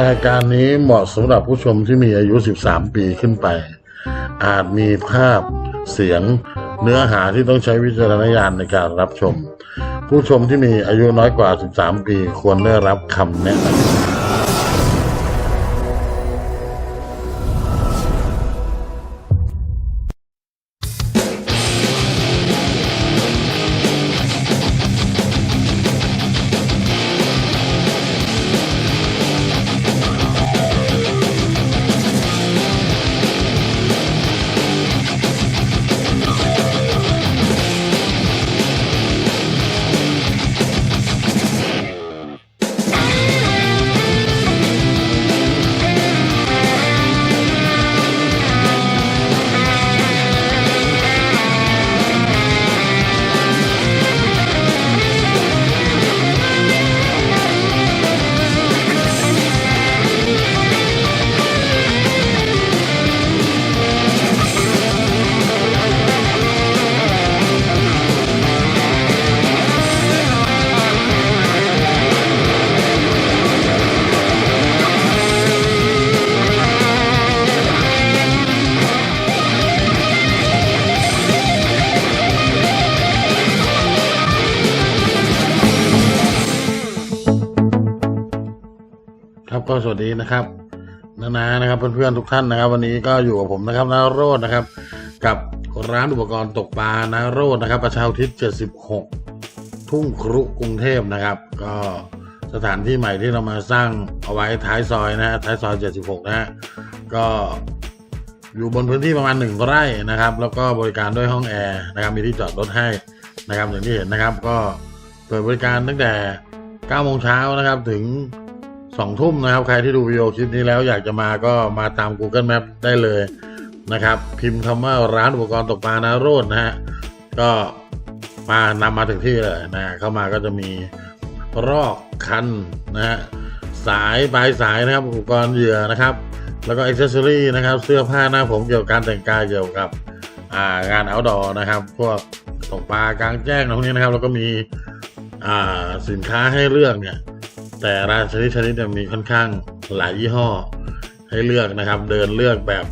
รายการนี้เหมาะสำหรับผู้ชมที่มีอายุ 13 ปีขึ้นไป อาจมีภาพเสียงเนื้อหาที่ต้องใช้วิจารณญาณในการรับชม ผู้ชมที่มีอายุน้อยกว่า 13 ปี ควรได้รับคำแนะนำ ก็สวัสดีนะครับนานานะครับเพื่อนๆทุกท่านนะครับ วันนี้ก็อยู่กับผมนะครับนาโรดนะครับ กับร้านอุปกรณ์ตกปลานาโรดนะครับ ประชาทิศ76 ทุ่งครุกรุงเทพนะครับ ก็สถานที่ใหม่ที่เรามาสร้างเอาไว้ท้ายซอยนะฮะท้ายซอย 76 นะฮะก็อยู่บนพื้นที่ประมาณหนึ่งไร่นะครับ แล้วก็บริการด้วยห้องแอร์นะครับมีที่จอดรถให้นะครับอย่างที่เห็นนะครับ ก็เปิดบริการตั้งแต่9โมงเช้านะครับถึง สองทุ่มนะครับ ใครที่ดูวิดีโอคลิปนี้แล้วอยากจะมาก็มาตาม Google Map ได้เลยนะครับ พิมพ์คำว่าร้านอุปกรณ์ตกปลานาโรดนะฮะก็มานำมาถึงที่เลยนะเข้ามาก็จะมีรอกคันนะฮะสายปลายสายนะครับอุปกรณ์เหยื่อนะครับ แล้วก็อิสเซอรี่นะครับ เสื้อผ้าหน้าผมเกี่ยวกับการแต่งกายเกี่ยวกับางานเอาดอนะครับ พวกตกปลากลางแจ้งอะไรพวกนี้นะครับ แล้วก็มีสินค้าให้เลือกเนี่ย แต่ละชนิดชนิดจะมีค่อนข้างหลายยี่ห้อ ให้เลือกนะครับ เดินเลือกแบบ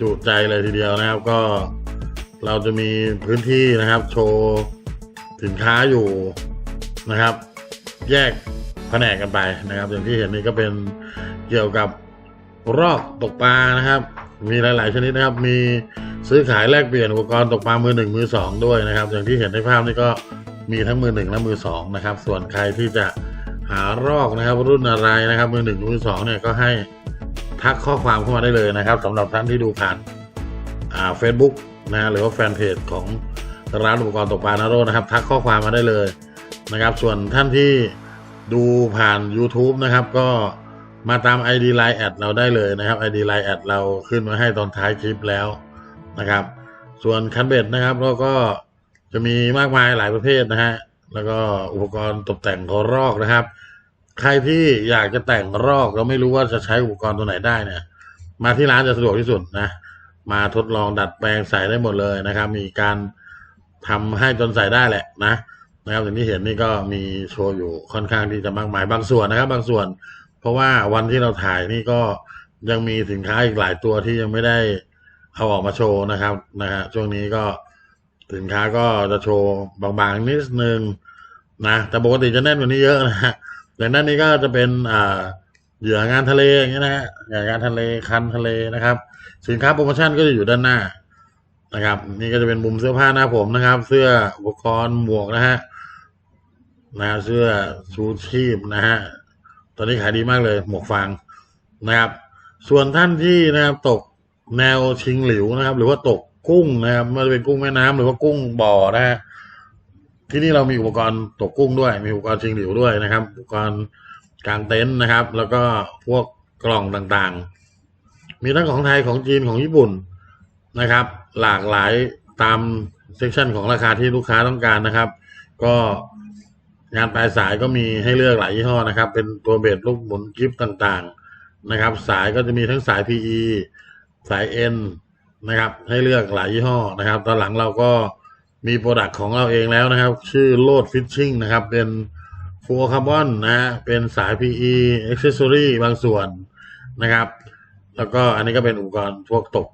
จุใจเลยทีเดียวนะครับ ก็เราจะมีพื้นที่นะครับ โชว์สินค้าอยู่นะครับ แยกแผนกกันไปนะครับ อย่างที่เห็นนี่ก็เป็นเกี่ยวกับรอกตกปลานะครับ มีหลาย ๆ ชนิดนะครับ มีซื้อขายแลกเปลี่ยนอุปกรณ์ตกปลามือหนึ่งมือสองด้วยนะครับ อย่างที่เห็นในภาพนี่ก็มีทั้งมือหนึ่งและมือสองนะครับ ส่วนใครที่จะ หารอกนะครับรุ่นอะไรนะครับมือหนึ่งมือสองเนี่ยก็ให้ทักข้อความเข้ามาได้เลยนะครับสำหรับท่านที่ดูผ่านอ่าเฟซบุ๊กนะหรือว่าแฟนเพจของร้านอุปกรณ์ตกปลานาโรนะครับ ทักข้อความมาได้เลยนะครับ ส่วนท่านที่ดูผ่าน YouTube นะครับ ก็มาตาม ID Line แอดเราได้เลยนะครับ ID Line แอดเราขึ้นมาให้ตอนท้ายคลิปแล้วนะครับ ส่วนคันเบ็ดนะครับเราก็จะมีมากมายหลายประเภทนะฮะ แล้วก็อุปกรณ์ตกแต่งขอรอกนะครับ ใครที่อยากจะแต่งรอกแล้วไม่รู้ว่าจะใช้อุปกรณ์ตัวไหนได้เนี่ย มาที่ร้านจะสะดวกที่สุดนะ มาทดลองดัดแปลงใส่ได้หมดเลยนะครับ มีการทำให้จนใส่ได้แหละนะนะครับอย่างที่เห็นนี่ก็มีโชว์อยู่ค่อนข้างที่จะมากมายบางส่วนนะครับ บางส่วน เพราะว่าวันที่เราถ่ายนี่ก็ยังมีสินค้าอีกหลายตัวที่ยังไม่ได้เอาออกมาโชว์นะครับนะฮะช่วงนี้ก็ สินค้าก็จะโชว์บางๆนิดนึงนะแต่ปกติจะแน่นกว่านี้เยอะนะฮะอย่านั้นนี้ก็จะเป็นอ่าเหยื่องานทะเลอย่างเงี้ยนะฮะอย่างงานทะเลคันทะเลนะครับ สินค้าโปรโมชั่นก็จะอยู่ด้านหน้านะครับ นี่ก็จะเป็นมุมเสื้อผ้าหน้าผมนะครับ เสื้ออุปกรณ์หมวกนะฮะนะเสื้อชูชีพนะฮะตอนนี้ขายดีมากเลย หมวกฟางนะครับ ส่วนท่านที่นะครับตกแนวชิงหลิวนะครับ หรือว่าตก กุ้งนะครับไม่ว่าจะเป็นกุ้งแม่น้ำหรือว่ากุ้งบ่อนะฮะที่นี่เรามีอุปกรณ์ตกกุ้งด้วย มีอุปกรณ์ชิงหลิวด้วยนะครับ อุปกรณ์กางเต็นท์นะครับ แล้วก็พวกกล่องต่างๆ มีทั้งของไทยของจีนของญี่ปุ่นนะครับ หลากหลายตามเซกชันของราคาที่ลูกค้าต้องการนะครับ ก็งานปลายสายก็มีให้เลือกหลายยี่ห้อนะครับ เป็นตัวเบสลูกหมุนกิฟต์ต่างๆ นะครับ สายก็จะมีทั้งสาย PE สาย N นะครับ ให้เลือกหลายยี่ห้อนะครับ ตอนหลังเราก็มีโปรดักต์ของเราเองแล้วนะครับ ชื่อโลดฟิชชิ่งนะครับ เป็นฟูคาร์บอนนะฮะเป็นสาย PE accessory บางส่วนนะครับ แล้วก็อันนี้ก็เป็นอุปกรณ์พวกตก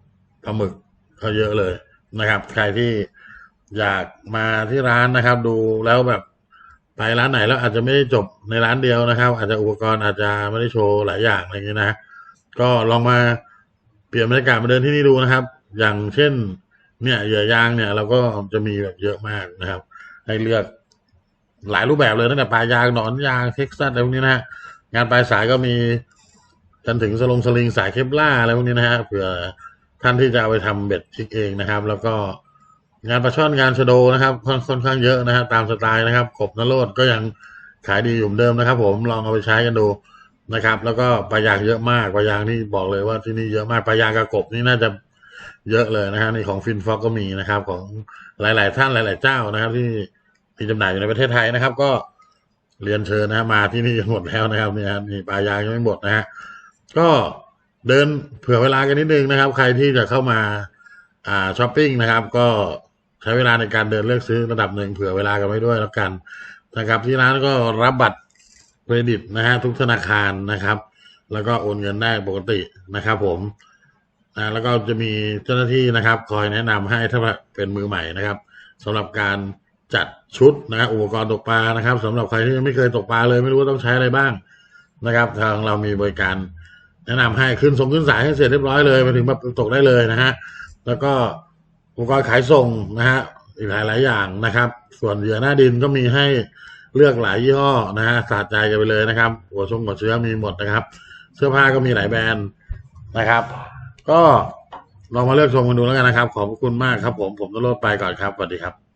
ปลาหมึกเขาเยอะเลยนะครับ ใครที่อยากมาที่ร้านนะครับ ดูแล้วแบบไปร้านไหนแล้วอาจจะไม่ได้จบในร้านเดียวนะครับ อาจจะอุปกรณ์อาจจะไม่ได้โชว์หลายอย่างอะไรอย่างนี้นะ ก็ลองมาเปลี่ยนบรรยากาศมาเดินที่นี่ดูนะครับ อย่างเช่น เนี่ยเหยื่อยางเนี่ย เราก็จะมีแบบเยอะมากนะครับ ให้เลือกหลายรูปแบบเลยตั้งแต่ปลายางหนอนยางเท็กซัสอะไรพวกนี้นะฮะงานปลายสายก็มีจนถึงสลงสลิงสายเคปล่าอะไรพวกนี้นะฮะเผื่อท่านที่จะเอาไปทำเบ็ดชิกเองนะครับ แล้วก็งานปลาช่อนงานชโดนะครับค่อนค่อนข้างเยอะนะฮะตามสไตล์นะครับกบนโรดก็ยังขายดีอยู่เหมือนเดิมนะครับ ผมลองเอาไปใช้กันดูนะครับ แล้วก็ปลายางเยอะมากปลายางนี่บอกเลยว่าที่นี่เยอะมากปลายางกับกบนี่น่าจะ เยอะเลยนะฮะนี่ของฟินฟอกก็มีนะครับ ของหลาย ๆ ท่านหลาย ๆ เจ้านะครับ ที่มีจำหน่ายอยู่ในประเทศไทยนะครับ ก็เรียนเชิญนะมาที่นี่กันหมดแล้วนะครับเนี่ยฮะนี่ปลายางยังไม่หมดนะฮะก็เดินเผื่อเวลากันนิดนึงนะครับ ใครที่จะเข้ามาอ่าช้อปปิ้งนะครับ ก็ใช้เวลาในการเดินเลือกซื้อระดับหนึ่งเผื่อเวลากันไว้ด้วยแล้วกันนะครับ ที่ร้านก็รับบัตรเครดิตนะฮะทุกธนาคารนะครับ แล้วก็โอนเงินได้ปกตินะครับ ผม นะแล้วก็จะมีเจ้าหน้าที่นะครับ คอยแนะนำให้ถ้าเป็นมือใหม่นะครับสำหรับการจัดชุดนะฮะอุปกรณ์ตกปลานะครับสำหรับใครที่ยังไม่เคยตกปลาเลย ไม่รู้ว่าต้องใช้อะไรบ้างนะครับ ทางเรามีบริการแนะนำให้ขึ้นส่งขึ้นสายให้เสร็จเรียบร้อยเลยมาถึงแบบตกได้เลยนะฮะแล้วก็อุปกรณ์ขายส่งนะฮะอีกหลายหลายอย่างนะครับ ส่วนเหยื่อหน้าดินก็มีให้เลือกหลายยี่ห้อนะฮะสาดใจกันไปเลยนะครับ หัวชงหัวเชื้อมีหมดนะครับ เสื้อผ้าก็มีหลายแบรนด์นะครับ ก็ลองมาเลือกชมกันดูแล้วกันนะครับ ขอบคุณมากครับผมผมต้องลดไปก่อนครับสวัสดีครับ